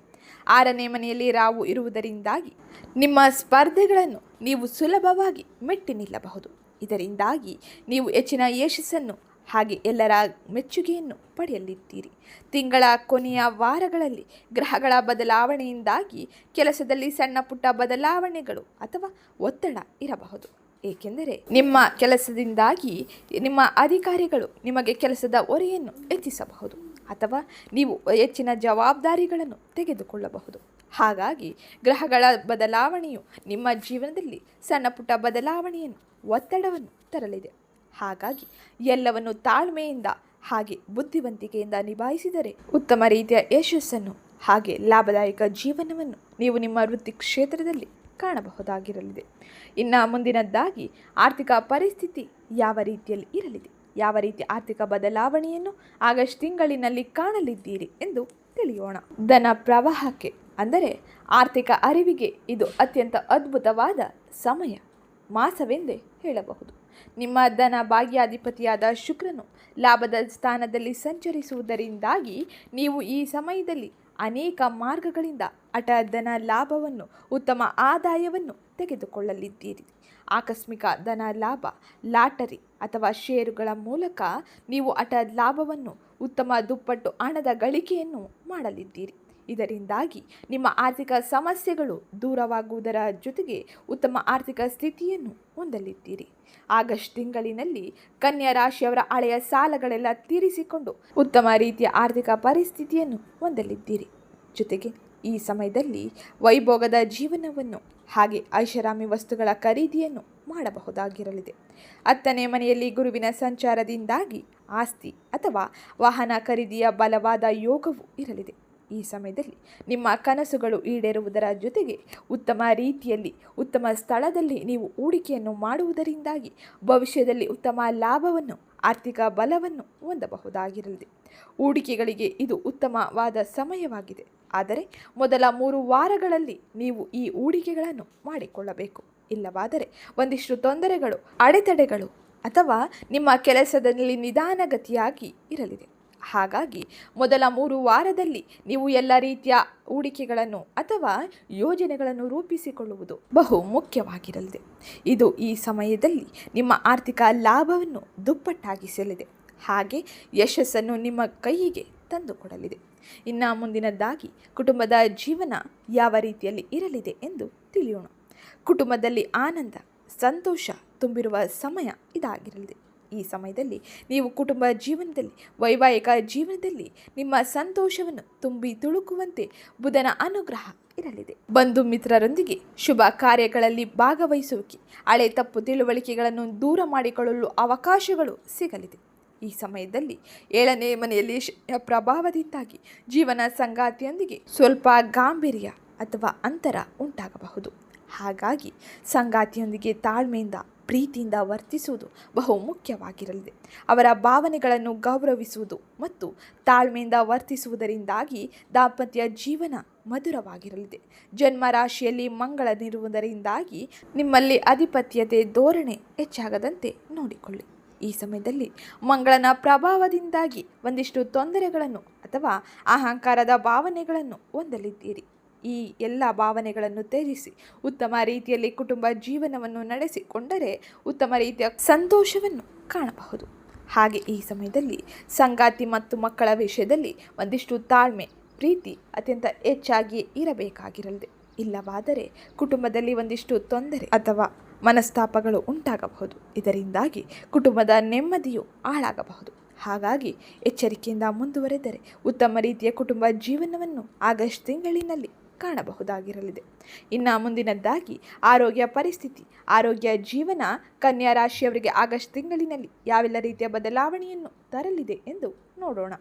ಆರನೇ ಮನೆಯಲ್ಲಿ ರಾವು ಇರುವುದರಿಂದಾಗಿ ನಿಮ್ಮ ಸ್ಪರ್ಧೆಗಳನ್ನು ನೀವು ಸುಲಭವಾಗಿ ಮೆಟ್ಟಿ ನಿಲ್ಲಬಹುದು. ಇದರಿಂದಾಗಿ ನೀವು ಹೆಚ್ಚಿನ ಯಶಸ್ಸನ್ನು ಹಾಗೆ ಎಲ್ಲರ ಮೆಚ್ಚುಗೆಯನ್ನು ಪಡೆಯಲಿದ್ದೀರಿ. ತಿಂಗಳ ಕೊನೆಯ ವಾರಗಳಲ್ಲಿ ಗ್ರಹಗಳ ಬದಲಾವಣೆಯಿಂದಾಗಿ ಕೆಲಸದಲ್ಲಿ ಸಣ್ಣ ಪುಟ್ಟ ಬದಲಾವಣೆಗಳು ಅಥವಾ ಒತ್ತಡ ಇರಬಹುದು. ಏಕೆಂದರೆ ನಿಮ್ಮ ಕೆಲಸದಿಂದಾಗಿ ನಿಮ್ಮ ಅಧಿಕಾರಿಗಳು ನಿಮಗೆ ಕೆಲಸದ ಹೊರೆಯನ್ನು ಹೆಚ್ಚಿಸಬಹುದು. ಅಥವಾ ನೀವು ಹೆಚ್ಚಿನ ಜವಾಬ್ದಾರಿಗಳನ್ನು ತೆಗೆದುಕೊಳ್ಳಬಹುದು. ಹಾಗಾಗಿ ಗ್ರಹಗಳ ಬದಲಾವಣೆಯು ನಿಮ್ಮ ಜೀವನದಲ್ಲಿ ಸಣ್ಣ ಪುಟ್ಟ ಬದಲಾವಣೆಯನ್ನು, ಒತ್ತಡವನ್ನು ತರಲಿದೆ. ಹಾಗಾಗಿ ಎಲ್ಲವನ್ನು ತಾಳ್ಮೆಯಿಂದ ಹಾಗೆ ಬುದ್ಧಿವಂತಿಕೆಯಿಂದ ನಿಭಾಯಿಸಿದರೆ ಉತ್ತಮ ರೀತಿಯ ಯಶಸ್ಸನ್ನು ಹಾಗೆ ಲಾಭದಾಯಕ ಜೀವನವನ್ನು ನೀವು ನಿಮ್ಮ ವೃತ್ತಿ ಕ್ಷೇತ್ರದಲ್ಲಿ ಕಾಣಬಹುದಾಗಿರಲಿದೆ. ಇನ್ನು ಮುಂದಿನದ್ದಾಗಿ ಆರ್ಥಿಕ ಪರಿಸ್ಥಿತಿ ಯಾವ ರೀತಿಯಲ್ಲಿ ಇರಲಿದೆ? ಯಾವ ರೀತಿ ಆರ್ಥಿಕ ಬದಲಾವಣೆಯನ್ನು ಆಗಸ್ಟ್ ತಿಂಗಳಿನಲ್ಲಿ ಕಾಣಲಿದ್ದೀರಿ ಎಂದು ತಿಳಿಯೋಣ. ಧನ ಪ್ರವಾಹಕ್ಕೆ, ಅಂದರೆ ಆರ್ಥಿಕ ಅರಿವಿಗೆ ಇದು ಅತ್ಯಂತ ಅದ್ಭುತವಾದ ಸಮಯ. ಮಾಸವೆಂದೇ ಹೇಳಬಹುದು. ನಿಮ್ಮ ಧನ ಭಾಗ್ಯಾಧಿಪತಿಯಾದ ಶುಕ್ರನು ಲಾಭದ ಸ್ಥಾನದಲ್ಲಿ ಸಂಚರಿಸುವುದರಿಂದಾಗಿ ನೀವು ಈ ಸಮಯದಲ್ಲಿ ಅನೇಕ ಮಾರ್ಗಗಳಿಂದ ಧನ ಲಾಭವನ್ನು, ಉತ್ತಮ ಆದಾಯವನ್ನು ತೆಗೆದುಕೊಳ್ಳಲಿದ್ದೀರಿ. ಆಕಸ್ಮಿಕ ಧನ ಲಾಭ ಲಾಟರಿ ಅಥವಾ ಷೇರುಗಳ ಮೂಲಕ ನೀವು ಅಟ ಲಾಭವನ್ನು, ಉತ್ತಮ ದುಪ್ಪಟ್ಟು ಹಣದ ಗಳಿಕೆಯನ್ನು ಮಾಡಲಿದ್ದೀರಿ. ಇದರಿಂದಾಗಿ ನಿಮ್ಮ ಆರ್ಥಿಕ ಸಮಸ್ಯೆಗಳು ದೂರವಾಗುವುದರ ಜೊತೆಗೆ ಉತ್ತಮ ಆರ್ಥಿಕ ಸ್ಥಿತಿಯನ್ನು ಹೊಂದಲಿದ್ದೀರಿ. ಆಗಸ್ಟ್ ತಿಂಗಳಿನಲ್ಲಿ ಕನ್ಯಾ ರಾಶಿಯವರ ಹಳೆಯ ಸಾಲಗಳೆಲ್ಲ ತೀರಿಸಿಕೊಂಡು ಉತ್ತಮ ರೀತಿಯ ಆರ್ಥಿಕ ಪರಿಸ್ಥಿತಿಯನ್ನು ಹೊಂದಲಿದ್ದೀರಿ. ಜೊತೆಗೆ ಈ ಸಮಯದಲ್ಲಿ ವೈಭೋಗದ ಜೀವನವನ್ನು ಹಾಗೆ ಐಷಾರಾಮಿ ವಸ್ತುಗಳ ಖರೀದಿಯನ್ನು ಮಾಡಬಹುದಾಗಿರಲಿದೆ. ಹತ್ತನೇ ಮನೆಯಲ್ಲಿ ಗುರುವಿನ ಸಂಚಾರದಿಂದಾಗಿ ಆಸ್ತಿ ಅಥವಾ ವಾಹನ ಖರೀದಿಯ ಬಲವಾದ ಯೋಗವು ಇರಲಿದೆ. ಈ ಸಮಯದಲ್ಲಿ ನಿಮ್ಮ ಕನಸುಗಳು ಈಡೇರುವುದರ ಜೊತೆಗೆ ಉತ್ತಮ ರೀತಿಯಲ್ಲಿ ಉತ್ತಮ ಸ್ಥಳದಲ್ಲಿ ನೀವು ಹೂಡಿಕೆಯನ್ನು ಮಾಡುವುದರಿಂದಾಗಿ ಭವಿಷ್ಯದಲ್ಲಿ ಉತ್ತಮ ಲಾಭವನ್ನು, ಆರ್ಥಿಕ ಬಲವನ್ನು ಹೊಂದಬಹುದಾಗಿರಲಿದೆ. ಹೂಡಿಕೆಗಳಿಗೆ ಇದು ಉತ್ತಮವಾದ ಸಮಯವಾಗಿದೆ. ಆದರೆ ಮೊದಲ ಮೂರು ವಾರಗಳಲ್ಲಿ ನೀವು ಈ ಹೂಡಿಕೆಗಳನ್ನು ಮಾಡಿಕೊಳ್ಳಬೇಕು. ಇಲ್ಲವಾದರೆ ಒಂದಿಷ್ಟು ತೊಂದರೆಗಳು, ಅಡೆತಡೆಗಳು ಅಥವಾ ನಿಮ್ಮ ಕೆಲಸದಲ್ಲಿ ನಿಧಾನಗತಿಯಾಗಿ ಇರಲಿದೆ. ಹಾಗಾಗಿ ಮೊದಲ ಮೂರು ವಾರದಲ್ಲಿ ನೀವು ಎಲ್ಲ ರೀತಿಯ ಹೂಡಿಕೆಗಳನ್ನು ಅಥವಾ ಯೋಜನೆಗಳನ್ನು ರೂಪಿಸಿಕೊಳ್ಳುವುದು ಬಹು ಮುಖ್ಯವಾಗಿರಲಿದೆ. ಇದು ಈ ಸಮಯದಲ್ಲಿ ನಿಮ್ಮ ಆರ್ಥಿಕ ಲಾಭವನ್ನು ದುಪ್ಪಟ್ಟಾಗಿಸಲಿದೆ. ಹಾಗೆ ಯಶಸ್ಸನ್ನು ನಿಮ್ಮ ಕೈಗೆ ತಂದುಕೊಡಲಿದೆ. ಇನ್ನು ಮುಂದಿನದ್ದಾಗಿ ಕುಟುಂಬದ ಜೀವನ ಯಾವ ರೀತಿಯಲ್ಲಿ ಇರಲಿದೆ ಎಂದು ತಿಳಿಯೋಣ. ಕುಟುಂಬದಲ್ಲಿ ಆನಂದ, ಸಂತೋಷ ತುಂಬಿರುವ ಸಮಯ ಇದಾಗಿರಲಿದೆ. ಈ ಸಮಯದಲ್ಲಿ ನೀವು ಕುಟುಂಬ ಜೀವನದಲ್ಲಿ, ವೈವಾಹಿಕ ಜೀವನದಲ್ಲಿ ನಿಮ್ಮ ಸಂತೋಷವನ್ನು ತುಂಬಿ ತುಳುಕುವಂತೆ ಬುಧನ ಅನುಗ್ರಹ ಇರಲಿದೆ. ಬಂಧು ಮಿತ್ರರೊಂದಿಗೆ ಶುಭ ಕಾರ್ಯಗಳಲ್ಲಿ ಭಾಗವಹಿಸುವಿಕೆ, ಹಳೆ ತಪ್ಪು ತಿಳುವಳಿಕೆಗಳನ್ನು ದೂರ ಮಾಡಿಕೊಳ್ಳಲು ಅವಕಾಶಗಳು ಸಿಗಲಿದೆ. ಈ ಸಮಯದಲ್ಲಿ ಏಳನೇ ಮನೆಯಲ್ಲಿ ಪ್ರಭಾವದಿಂದಾಗಿ ಜೀವನ ಸಂಗಾತಿಯೊಂದಿಗೆ ಸ್ವಲ್ಪ ಗಾಂಭೀರ್ಯ ಅಥವಾ ಅಂತರ ಉಂಟಾಗಬಹುದು. ಹಾಗಾಗಿ ಸಂಗಾತಿಯೊಂದಿಗೆ ತಾಳ್ಮೆಯಿಂದ, ಪ್ರೀತಿಯಿಂದ ವರ್ತಿಸುವುದು ಬಹು ಮುಖ್ಯವಾಗಿರಲಿದೆ. ಅವರ ಭಾವನೆಗಳನ್ನು ಗೌರವಿಸುವುದು ಮತ್ತು ತಾಳ್ಮೆಯಿಂದ ವರ್ತಿಸುವುದರಿಂದಾಗಿ ದಾಂಪತ್ಯ ಜೀವನ ಮಧುರವಾಗಿರಲಿದೆ. ಜನ್ಮ ರಾಶಿಯಲ್ಲಿ ಮಂಗಳನಿರುವುದರಿಂದಾಗಿ ನಿಮ್ಮಲ್ಲಿ ಅಧಿಪತ್ಯತೆ, ಧೋರಣೆ ಹೆಚ್ಚಾಗದಂತೆ ನೋಡಿಕೊಳ್ಳಿ. ಈ ಸಮಯದಲ್ಲಿ ಮಂಗಳನ ಪ್ರಭಾವದಿಂದಾಗಿ ಒಂದಿಷ್ಟು ತೊಂದರೆಗಳನ್ನು ಅಥವಾ ಅಹಂಕಾರದ ಭಾವನೆಗಳನ್ನು ಹೊಂದಲಿದ್ದೀರಿ. ಈ ಎಲ್ಲ ಭಾವನೆಗಳನ್ನು ತ್ಯಜಿಸಿ ಉತ್ತಮ ರೀತಿಯಲ್ಲಿ ಕುಟುಂಬ ಜೀವನವನ್ನು ನಡೆಸಿಕೊಂಡರೆ ಉತ್ತಮ ರೀತಿಯ ಸಂತೋಷವನ್ನು ಕಾಣಬಹುದು. ಹಾಗೆ ಈ ಸಮಯದಲ್ಲಿ ಸಂಗಾತಿ ಮತ್ತು ಮಕ್ಕಳ ವಿಷಯದಲ್ಲಿ ಒಂದಿಷ್ಟು ತಾಳ್ಮೆ, ಪ್ರೀತಿ ಅತ್ಯಂತ ಹೆಚ್ಚಾಗಿ ಇರಬೇಕಾಗಿರಲಿದೆ. ಇಲ್ಲವಾದರೆ ಕುಟುಂಬದಲ್ಲಿ ಒಂದಿಷ್ಟು ತೊಂದರೆ ಅಥವಾ ಮನಸ್ತಾಪಗಳು ಉಂಟಾಗಬಹುದು. ಇದರಿಂದಾಗಿ ಕುಟುಂಬದ ನೆಮ್ಮದಿಯು ಹಾಳಾಗಬಹುದು. ಹಾಗಾಗಿ ಎಚ್ಚರಿಕೆಯಿಂದ ಮುಂದುವರೆದರೆ ಉತ್ತಮ ರೀತಿಯ ಕುಟುಂಬ ಜೀವನವನ್ನು ಆಗಸ್ಟ್ ತಿಂಗಳಿನಲ್ಲಿ ಕಾಣಬಹುದಾಗಿರಲಿದೆ. ಇನ್ನು ಮುಂದಿನದ್ದಾಗಿ ಆರೋಗ್ಯ ಪರಿಸ್ಥಿತಿ, ಆರೋಗ್ಯ ಜೀವನ, ಕನ್ಯಾ ರಾಶಿಯವರಿಗೆ ಆಗಸ್ಟ್ ತಿಂಗಳಿನಲ್ಲಿ ಯಾವೆಲ್ಲ ರೀತಿಯ ಬದಲಾವಣೆಯನ್ನು ತರಲಿದೆ ಎಂದು ನೋಡೋಣ.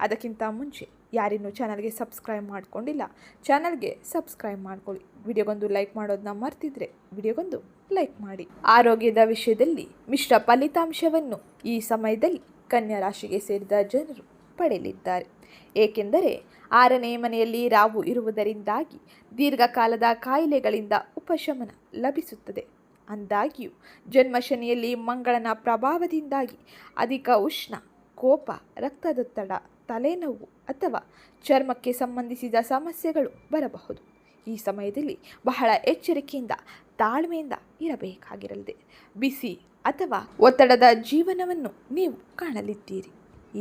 ಅದಕ್ಕಿಂತ ಮುಂಚೆ ಯಾರಿನ್ನೂ ಚಾನಲ್ಗೆ ಸಬ್ಸ್ಕ್ರೈಬ್ ಮಾಡಿಕೊಂಡಿಲ್ಲ, ಚಾನಲ್ಗೆ ಸಬ್ಸ್ಕ್ರೈಬ್ ಮಾಡ್ಕೊಳ್ಳಿ. ವಿಡಿಯೋಗೊಂದು ಲೈಕ್ ಮಾಡೋದನ್ನ ಮರ್ತಿದ್ರೆ ವಿಡಿಯೋಗೊಂದು ಲೈಕ್ ಮಾಡಿ. ಆರೋಗ್ಯದ ವಿಷಯದಲ್ಲಿ ಮಿಶ್ರ ಫಲಿತಾಂಶವನ್ನು ಈ ಸಮಯದಲ್ಲಿ ಕನ್ಯಾ ರಾಶಿಗೆ ಸೇರಿದ ಜನರು ಪಡೆಯಲಿದ್ದಾರೆ. ಏಕೆಂದರೆ ಆರನೇ ಮನೆಯಲ್ಲಿ ರಾವು ಇರುವುದರಿಂದಾಗಿ ದೀರ್ಘಕಾಲದ ಕಾಯಿಲೆಗಳಿಂದ ಉಪಶಮನ ಲಭಿಸುತ್ತದೆ. ಅಂದಾಗ್ಯೂ ಜನ್ಮಶನಿಯಲ್ಲಿ ಮಂಗಳನ ಪ್ರಭಾವದಿಂದಾಗಿ ಅಧಿಕ ಉಷ್ಣ, ಕೋಪ, ರಕ್ತದೊತ್ತಡ, ತಲೆನೋವು ಅಥವಾ ಚರ್ಮಕ್ಕೆ ಸಂಬಂಧಿಸಿದ ಸಮಸ್ಯೆಗಳು ಬರಬಹುದು. ಈ ಸಮಯದಲ್ಲಿ ಬಹಳ ಎಚ್ಚರಿಕೆಯಿಂದ, ತಾಳ್ಮೆಯಿಂದ ಇರಬೇಕಾಗಿರಲಿದೆ. ಬಿಸಿ ಅಥವಾ ಒತ್ತಡದ ಜೀವನವನ್ನು ನೀವು ಕಾಣಲಿದ್ದೀರಿ.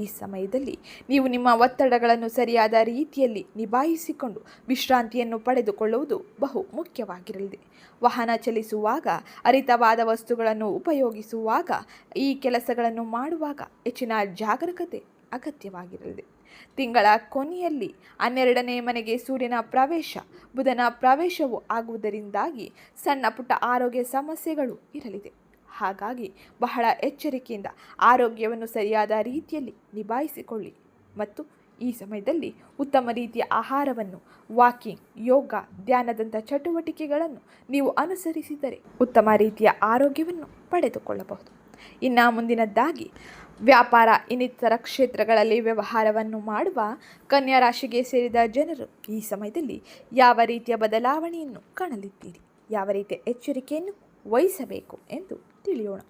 ಈ ಸಮಯದಲ್ಲಿ ನೀವು ನಿಮ್ಮ ಒತ್ತಡಗಳನ್ನು ಸರಿಯಾದ ರೀತಿಯಲ್ಲಿ ನಿಭಾಯಿಸಿಕೊಂಡು ವಿಶ್ರಾಂತಿಯನ್ನು ಪಡೆದುಕೊಳ್ಳುವುದು ಬಹು ಮುಖ್ಯವಾಗಿರಲಿದೆ. ವಾಹನ ಚಲಿಸುವಾಗ ಅರಿತವಾದ ವಸ್ತುಗಳನ್ನು ಉಪಯೋಗಿಸುವಾಗ, ಈ ಕೆಲಸಗಳನ್ನು ಮಾಡುವಾಗ ಹೆಚ್ಚಿನ ಜಾಗರೂಕತೆ ಅಗತ್ಯವಾಗಿರಲಿದೆ. ತಿಂಗಳ ಕೊನೆಯಲ್ಲಿ ಹನ್ನೆರಡನೇ ಮನೆಗೆ ಸೂರ್ಯನ ಪ್ರವೇಶ, ಬುಧನ ಪ್ರವೇಶವು ಆಗುವುದರಿಂದಾಗಿ ಸಣ್ಣ ಪುಟ್ಟ ಆರೋಗ್ಯ ಸಮಸ್ಯೆಗಳು ಇರಲಿದೆ. ಹಾಗಾಗಿ ಬಹಳ ಎಚ್ಚರಿಕೆಯಿಂದ ಆರೋಗ್ಯವನ್ನು ಸರಿಯಾದ ರೀತಿಯಲ್ಲಿ ನಿಭಾಯಿಸಿಕೊಳ್ಳಿ ಮತ್ತು ಈ ಸಮಯದಲ್ಲಿ ಉತ್ತಮ ರೀತಿಯ ಆಹಾರವನ್ನು, ವಾಕಿಂಗ್, ಯೋಗ, ಧ್ಯಾನದಂಥ ಚಟುವಟಿಕೆಗಳನ್ನು ನೀವು ಅನುಸರಿಸಿದರೆ ಉತ್ತಮ ರೀತಿಯ ಆರೋಗ್ಯವನ್ನು ಪಡೆದುಕೊಳ್ಳಬಹುದು. ಇನ್ನು ಮುಂದಿನದ್ದಾಗಿ ವ್ಯಾಪಾರ, ಇನ್ನಿತರ ಕ್ಷೇತ್ರಗಳಲ್ಲಿ ವ್ಯವಹಾರವನ್ನು ಮಾಡುವ ಕನ್ಯಾ ರಾಶಿಗೆ ಸೇರಿದ ಜನರು ಈ ಸಮಯದಲ್ಲಿ ಯಾವ ರೀತಿಯ ಬದಲಾವಣೆಯನ್ನು ಕಾಣಲಿದ್ದೀರಿ? ಯಾವ ರೀತಿಯ ಎಚ್ಚರಿಕೆಯನ್ನು ವಹಿಸಬೇಕು ಎಂದು ತಿಳಿಯೋಣ.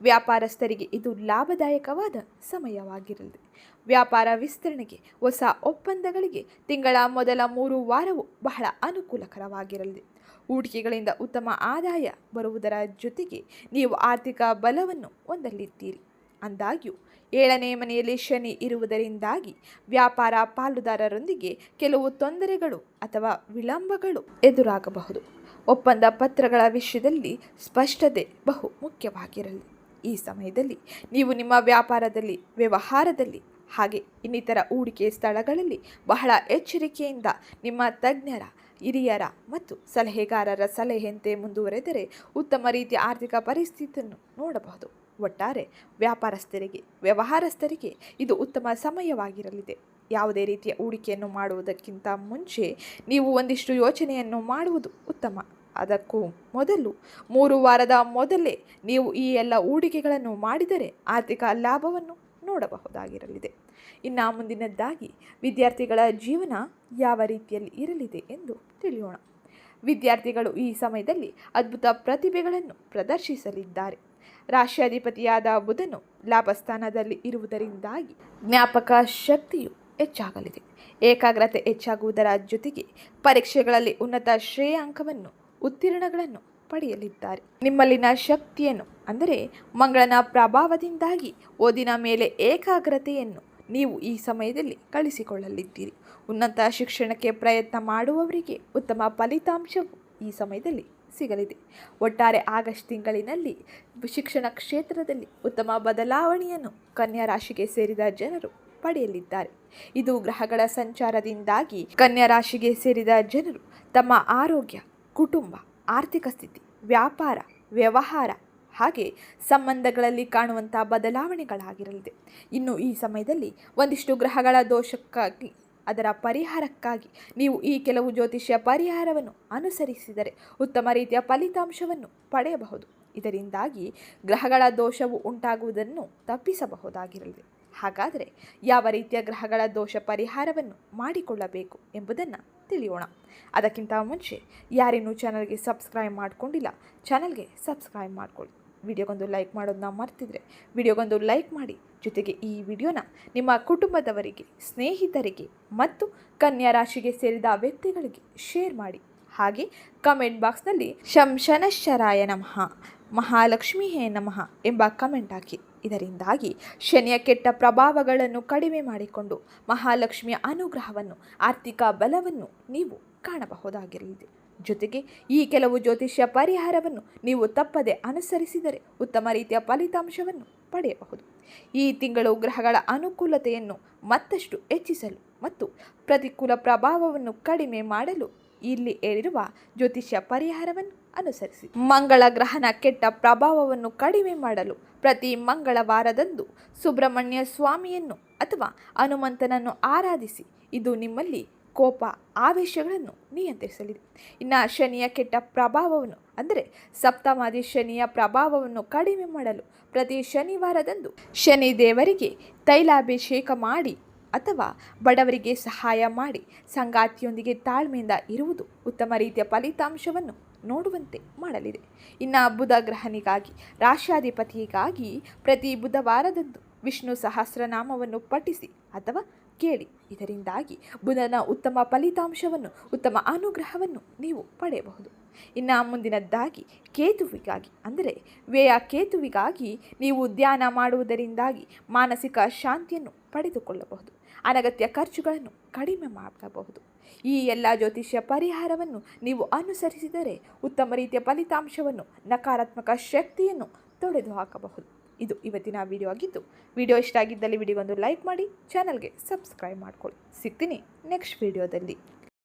ವ್ಯಾಪಾರಸ್ಥರಿಗೆ ಇದು ಲಾಭದಾಯಕವಾದ ಸಮಯವಾಗಿರಲಿದೆ ವ್ಯಾಪಾರ ವಿಸ್ತರಣೆಗೆ ಹೊಸ ಒಪ್ಪಂದಗಳಿಗೆ ತಿಂಗಳ ಮೊದಲ ಮೂರು ವಾರವು ಬಹಳ ಅನುಕೂಲಕರವಾಗಿರಲಿದೆ ಹೂಡಿಕೆಗಳಿಂದ ಉತ್ತಮ ಆದಾಯ ಬರುವುದರ ಜೊತೆಗೆ ನೀವು ಆರ್ಥಿಕ ಬಲವನ್ನು ಹೊಂದಲಿದ್ದೀರಿ. ಅಂದಾಗ್ಯೂ, ಏಳನೇ ಮನೆಯಲ್ಲಿ ಶನಿ ಇರುವುದರಿಂದಾಗಿ ವ್ಯಾಪಾರ ಪಾಲುದಾರರೊಂದಿಗೆ ಕೆಲವು ತೊಂದರೆಗಳು ಅಥವಾ ವಿಳಂಬಗಳು ಎದುರಾಗಬಹುದು. ಒಪ್ಪಂದ ಪತ್ರಗಳ ವಿಷಯದಲ್ಲಿ ಸ್ಪಷ್ಟತೆ ಬಹು ಮುಖ್ಯವಾಗಿರಲಿ. ಈ ಸಮಯದಲ್ಲಿ ನೀವು ನಿಮ್ಮ ವ್ಯಾಪಾರದಲ್ಲಿ, ವ್ಯವಹಾರದಲ್ಲಿ, ಹಾಗೆ ಇನ್ನಿತರ ಹೂಡಿಕೆ ಸ್ಥಳಗಳಲ್ಲಿ ಬಹಳ ಎಚ್ಚರಿಕೆಯಿಂದ ನಿಮ್ಮ ತಜ್ಞರ, ಹಿರಿಯರ ಮತ್ತು ಸಲಹೆಗಾರರ ಸಲಹೆಯಂತೆ ಮುಂದುವರೆದರೆ ಉತ್ತಮ ರೀತಿಯ ಆರ್ಥಿಕ ಪರಿಸ್ಥಿತಿಯನ್ನು ನೋಡಬಹುದು. ಒಟ್ಟಾರೆ ವ್ಯಾಪಾರಸ್ಥರಿಗೆ, ವ್ಯವಹಾರಸ್ಥರಿಗೆ ಇದು ಉತ್ತಮ ಸಮಯವಾಗಿರಲಿದೆ. ಯಾವುದೇ ರೀತಿಯ ಹೂಡಿಕೆಯನ್ನು ಮಾಡುವುದಕ್ಕಿಂತ ಮುಂಚೆ ನೀವು ಒಂದಿಷ್ಟು ಯೋಚನೆಯನ್ನು ಮಾಡುವುದು ಉತ್ತಮ. ಅದಕ್ಕೂ ಮೊದಲು ಮೂರು ವಾರದ ಮೊದಲೇ ನೀವು ಈ ಎಲ್ಲ ಹೂಡಿಕೆಗಳನ್ನು ಮಾಡಿದರೆ ಆರ್ಥಿಕ ಲಾಭವನ್ನು ನೋಡಬಹುದಾಗಿರಲಿದೆ. ಇನ್ನು ಮುಂದಿನದ್ದಾಗಿ ವಿದ್ಯಾರ್ಥಿಗಳ ಜೀವನ ಯಾವ ರೀತಿಯಲ್ಲಿ ಇರಲಿದೆ ಎಂದು ತಿಳಿಯೋಣ. ವಿದ್ಯಾರ್ಥಿಗಳು ಈ ಸಮಯದಲ್ಲಿ ಅದ್ಭುತ ಪ್ರತಿಭೆಗಳನ್ನು ಪ್ರದರ್ಶಿಸಲಿದ್ದಾರೆ. ರಾಷ್ಟ್ರಾಧಿಪತಿಯಾದ ಬುಧನು ಲಾಭಸ್ಥಾನದಲ್ಲಿ ಇರುವುದರಿಂದಾಗಿ ಜ್ಞಾಪಕ ಶಕ್ತಿಯು ಹೆಚ್ಚಾಗಲಿದೆ. ಏಕಾಗ್ರತೆ ಹೆಚ್ಚಾಗುವುದರ ಜೊತೆಗೆ ಪರೀಕ್ಷೆಗಳಲ್ಲಿ ಉನ್ನತ ಶ್ರೇಯಾಂಕವನ್ನು, ಉತ್ತೀರ್ಣಗಳನ್ನು ಪಡೆಯಲಿದ್ದಾರೆ. ನಿಮ್ಮಲ್ಲಿನ ಶಕ್ತಿಯನ್ನು, ಅಂದರೆ ಮಂಗಳನ ಪ್ರಭಾವದಿಂದಾಗಿ ಓದಿನ ಮೇಲೆ ಏಕಾಗ್ರತೆಯನ್ನು ನೀವು ಈ ಸಮಯದಲ್ಲಿ ಕಳಿಸಿಕೊಳ್ಳಲಿದ್ದೀರಿ. ಉನ್ನತ ಶಿಕ್ಷಣಕ್ಕೆ ಪ್ರಯತ್ನ ಮಾಡುವವರಿಗೆ ಉತ್ತಮ ಫಲಿತಾಂಶವು ಈ ಸಮಯದಲ್ಲಿ ಸಿಗಲಿದೆ. ಒಟ್ಟಾರೆ ಆಗಸ್ಟ್ ತಿಂಗಳಿನಲ್ಲಿ ಶಿಕ್ಷಣ ಕ್ಷೇತ್ರದಲ್ಲಿ ಉತ್ತಮ ಬದಲಾವಣೆಯನ್ನು ಕನ್ಯಾ ರಾಶಿಗೆ ಸೇರಿದ ಜನರು ಪಡೆಯಲಿದ್ದಾರೆ. ಇದು ಗ್ರಹಗಳ ಸಂಚಾರದಿಂದಾಗಿ ಕನ್ಯಾ ರಾಶಿಗೆ ಸೇರಿದ ಜನರು ತಮ್ಮ ಆರೋಗ್ಯ, ಕುಟುಂಬ, ಆರ್ಥಿಕ ಸ್ಥಿತಿ, ವ್ಯಾಪಾರ, ವ್ಯವಹಾರ ಹಾಗೆ ಸಂಬಂಧಗಳಲ್ಲಿ ಕಾಣುವಂಥ ಬದಲಾವಣೆಗಳಾಗಿರಲಿದೆ. ಇನ್ನು ಈ ಸಮಯದಲ್ಲಿ ಒಂದಿಷ್ಟು ಗ್ರಹಗಳ ದೋಷಕ್ಕಾಗಿ ಅದರ ಪರಿಹಾರಕ್ಕಾಗಿ ನೀವು ಈ ಕೆಲವು ಜ್ಯೋತಿಷ್ಯ ಪರಿಹಾರವನ್ನು ಅನುಸರಿಸಿದರೆ ಉತ್ತಮ ರೀತಿಯ ಫಲಿತಾಂಶವನ್ನು ಪಡೆಯಬಹುದು. ಇದರಿಂದಾಗಿ ಗ್ರಹಗಳ ದೋಷವು ಉಂಟಾಗುವುದನ್ನು ತಪ್ಪಿಸಬಹುದಾಗಿರಲಿದೆ ಹಾಗಾದರೆ ಯಾವ ರೀತಿಯ ಗ್ರಹಗಳ ದೋಷ ಪರಿಹಾರವನ್ನು ಮಾಡಿಕೊಳ್ಳಬೇಕು ಎಂಬುದನ್ನು ತಿಳಿಯೋಣ. ಅದಕ್ಕಿಂತ ಮುಂಚೆ ಯಾರೇನೂ ಚಾನಲ್ಗೆ ಸಬ್ಸ್ಕ್ರೈಬ್ ಮಾಡಿಕೊಂಡಿಲ್ಲ, ಚಾನಲ್ಗೆ ಸಬ್ಸ್ಕ್ರೈಬ್ ಮಾಡ್ಕೊಳ್ಳಿ. ವಿಡಿಯೋಗೊಂದು ಲೈಕ್ ಮಾಡೋದನ್ನ ಮರ್ತಿದ್ರೆ ವಿಡಿಯೋಗೊಂದು ಲೈಕ್ ಮಾಡಿ ಜೊತೆಗೆ ಈ ವಿಡಿಯೋನ ನಿಮ್ಮ ಕುಟುಂಬದವರಿಗೆ, ಸ್ನೇಹಿತರಿಗೆ ಮತ್ತು ಕನ್ಯಾ ರಾಶಿಗೆ ಸೇರಿದ ವ್ಯಕ್ತಿಗಳಿಗೆ ಶೇರ್ ಮಾಡಿ. ಹಾಗೆ ಕಮೆಂಟ್ ಬಾಕ್ಸ್ನಲ್ಲಿ ಶಂಶನಶ್ಚರಾಯ ನಮಃ, ಮಹಾಲಕ್ಷ್ಮಿ ಹೇ ನಮಃ ಎಂಬ ಕಮೆಂಟ್ ಹಾಕಿ. ಇದರಿಂದಾಗಿ ಶನಿಯ ಕೆಟ್ಟ ಪ್ರಭಾವಗಳನ್ನು ಕಡಿಮೆ ಮಾಡಿಕೊಂಡು ಮಹಾಲಕ್ಷ್ಮಿಯ ಅನುಗ್ರಹವನ್ನು, ಆರ್ಥಿಕ ಬಲವನ್ನು ನೀವು ಕಾಣಬಹುದಾಗಿರಲಿದೆ ಜೊತೆಗೆ ಈ ಕೆಲವು ಜ್ಯೋತಿಷ್ಯ ಪರಿಹಾರವನ್ನು ನೀವು ತಪ್ಪದೆ ಅನುಸರಿಸಿದರೆ ಉತ್ತಮ ರೀತಿಯ ಫಲಿತಾಂಶವನ್ನು ಪಡೆಯಬಹುದು. ಈ ತಿಂಗಳು ಗ್ರಹಗಳ ಅನುಕೂಲತೆಯನ್ನು ಮತ್ತಷ್ಟು ಹೆಚ್ಚಿಸಲು ಮತ್ತು ಪ್ರತಿಕೂಲ ಪ್ರಭಾವವನ್ನು ಕಡಿಮೆ ಮಾಡಲು ಇಲ್ಲಿ ಹೇಳಿರುವ ಜ್ಯೋತಿಷ್ಯ ಪರಿಹಾರವನ್ನು ಅನುಸರಿಸಿ. ಮಂಗಳ ಗ್ರಹನ ಕೆಟ್ಟ ಪ್ರಭಾವವನ್ನು ಕಡಿಮೆ ಮಾಡಲು ಪ್ರತಿ ಮಂಗಳವಾರದಂದು ಸುಬ್ರಹ್ಮಣ್ಯ ಸ್ವಾಮಿಯನ್ನು ಅಥವಾ ಹನುಮಂತನನ್ನು ಆರಾಧಿಸಿ. ಇದು ನಿಮ್ಮಲ್ಲಿ ಕೋಪ ಆವೇಶಗಳನ್ನು ನಿಯಂತ್ರಿಸಲಿದೆ. ಇನ್ನು ಶನಿಯ ಕೆಟ್ಟ ಪ್ರಭಾವವನ್ನು, ಅಂದರೆ ಸಪ್ತಮಾದಿ ಶನಿಯ ಪ್ರಭಾವವನ್ನು ಕಡಿಮೆ ಮಾಡಲು ಪ್ರತಿ ಶನಿವಾರದಂದು ಶನಿ ದೇವರಿಗೆ ತೈಲಾಭಿಷೇಕ ಮಾಡಿ ಅಥವಾ ಬಡವರಿಗೆ ಸಹಾಯ ಮಾಡಿ ಸಂಗಾತಿಯೊಂದಿಗೆ ತಾಳ್ಮೆಯಿಂದ ಇರುವುದು ಉತ್ತಮ ರೀತಿಯ ಫಲಿತಾಂಶವನ್ನು ನೋಡುವಂತೆ ಮಾಡಲಿದೆ. ಇನ್ನು ಬುಧ ಗ್ರಹನಿಗಾಗಿ ರಾಶಾಧಿಪತಿಗಾಗಿ ಪ್ರತಿ ಬುಧವಾರದಂದು ವಿಷ್ಣು ಸಹಸ್ರನಾಮವನ್ನು ಪಠಿಸಿ ಅಥವಾ ಕೇಳಿ. ಇದರಿಂದಾಗಿ ಬುಧನ ಉತ್ತಮ ಫಲಿತಾಂಶವನ್ನು, ಉತ್ತಮ ಅನುಗ್ರಹವನ್ನು ನೀವು ಪಡೆಯಬಹುದು. ಇನ್ನು ಮುಂದಿನದ್ದಾಗಿ ಕೇತುವಿಗಾಗಿ, ಅಂದರೆ ವ್ಯಯ ಕೇತುವಿಗಾಗಿ ನೀವು ಧ್ಯಾನ ಮಾಡುವುದರಿಂದಾಗಿ ಮಾನಸಿಕ ಶಾಂತಿಯನ್ನು ಪಡೆದುಕೊಳ್ಳಬಹುದು. ಅನಗತ್ಯ ಖರ್ಚುಗಳನ್ನು ಕಡಿಮೆ ಮಾಡಬಹುದು. ಈ ಎಲ್ಲ ಜ್ಯೋತಿಷ್ಯ ಪರಿಹಾರವನ್ನು ನೀವು ಅನುಸರಿಸಿದರೆ ಉತ್ತಮ ರೀತಿಯ ಫಲಿತಾಂಶವನ್ನು, ನಕಾರಾತ್ಮಕ ಶಕ್ತಿಯನ್ನು ತೊಡೆದು ಹಾಕಬಹುದು ಇದು ಇವತ್ತಿನ ವಿಡಿಯೋ ಆಗಿದ್ದು. ವಿಡಿಯೋ ಇಷ್ಟ ಆಗಿದ್ದಲ್ಲಿ ವಿಡಿಯೋಗೊಂದು ಲೈಕ್ ಮಾಡಿ ಚಾನಲ್ಗೆ ಸಬ್ಸ್ಕ್ರೈಬ್ ಮಾಡ್ಕೊಳ್ಳಿ. ಸಿಗ್ತೀನಿ ನೆಕ್ಸ್ಟ್ ವಿಡಿಯೋದಲ್ಲಿ